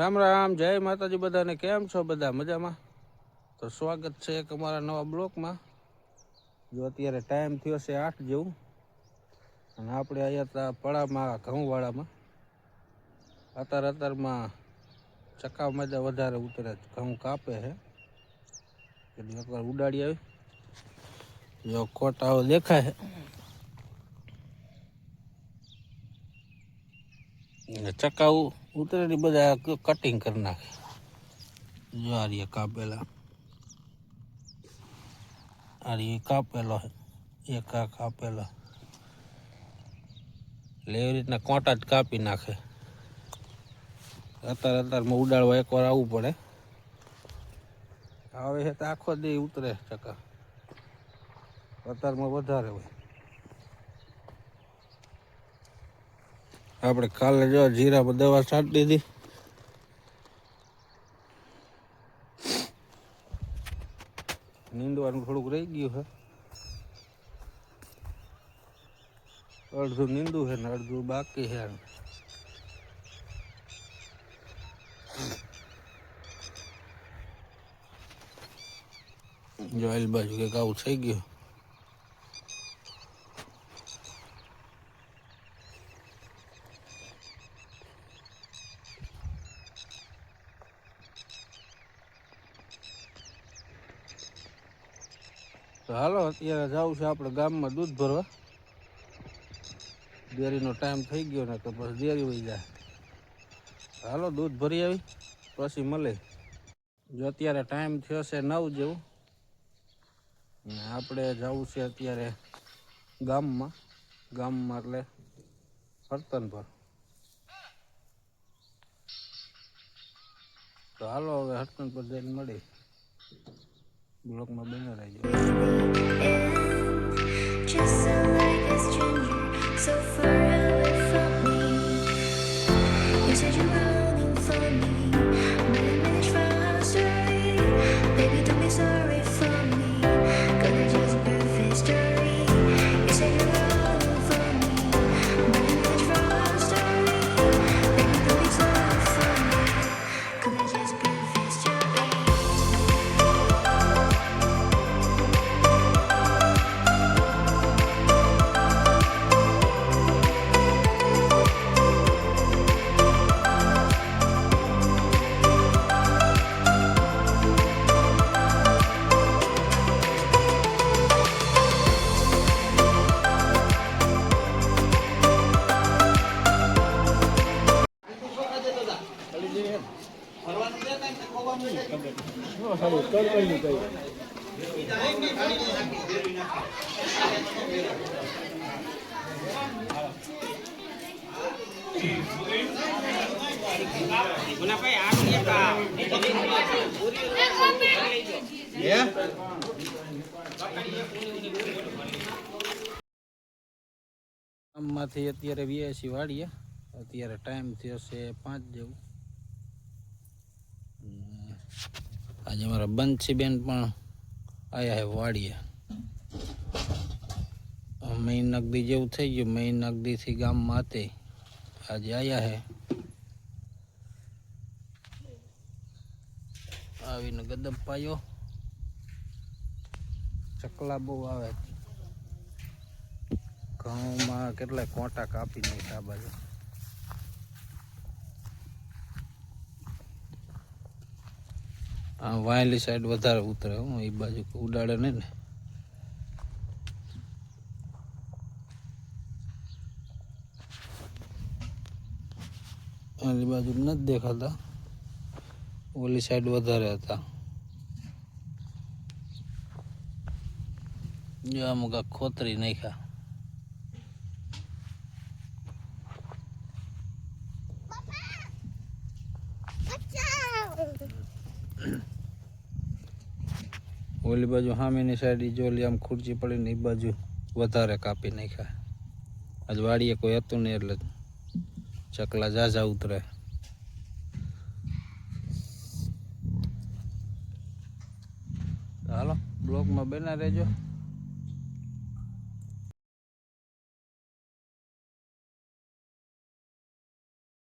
રામ રામ, જય માતાજી બધાને. કેમ છો બધા? મજામાં? તો સ્વાગત છે એક અમારા નવા બ્લોકમાં. જો અત્યારે ટાઈમ થયો છે આઠ જેવું. અને આપણે અહીંયા હતા પડામાં ઘઉંવાળામાં અતાર અતારમાં ચકા મજા વધારે ઉતરે ઘઉં કાપે છે. એટલે એકવાર ઉડાડી આવી. જો કોટાઓ દેખાય ને ઉતરે ઉતરેલી બધા કટિંગ કરી નાખે. જો કાપેલા. આ કાપેલો એક આ કાપેલો. એટલે એવી રીતના કોટા જ કાપી નાખે. અત્યારે અત્યારમાં ઉડાડવા એકવાર આવવું પડે. આવે છે તો આખો દે ઉતરે ચકા. અત્યારમાં વધારે હોય. આપણે કાલે જો જીરામાં દવા છાંટી દીધી. નીંદવાનું થોડુંક રહી ગયું છે. અડધું નીંદું છે ને અડધું બાકી છે જો આલ બાજુ કંઈક આવું થઈ ગયું. તો હાલો, અત્યારે જવું છે આપણે ગામમાં દૂધ ભરવા. ડેરીનો ટાઈમ થઈ ગયો ને તો પછી ડેરી વહી જાય. હાલો, દૂધ ભરી આવી, પછી મળે. જો અત્યારે ટાઈમ થયો છે નવ જેવું, ને આપણે જવું છે અત્યારે ગામમાં. ગામમાં એટલે ફરતન પર તો હાલો, હવે હરતન પર જઈને મળી બ્લોકમાં બને રહેજો ગામમાંથી અત્યારે વ્યાસી વાળીએ. અત્યારે ટાઈમ થયો છે પાંચ જેવું. આજે અમારા બંસીબેન પણ આયા હે વાડીએ. મહી નગદી જેવું થઈ ગયું. મહી નગદીથી ગામમાં હતી આજે આયા હે. આવીને ગદબ પાયો. ચકલા બહુ આવે. ઘઉંમાં કેટલાય કોટા કાપી નાખ્યા આ બાજુ. આ વાયલી સાઈડ વધારે ઉતરે હું, એ બાજુ ઉડાડે નહીં ને. આલી બાજુ નથી દેખાતા. ઓલી સાઈડ વધારે હતા. જો અમુક ખોતરી નાખ્યા. ઓલી બાજુ સામેની સાઈડ ઇજોલી જોલી આમ ખુરચી પડીને એ બાજુ વધારે કાપી નાખ્યા. આજ વાડીએ કોઈ હતું નહીં એટલે ચકલા ઝાઝા ઉતરે. હાલો બ્લોકમાં બેના રહેજો.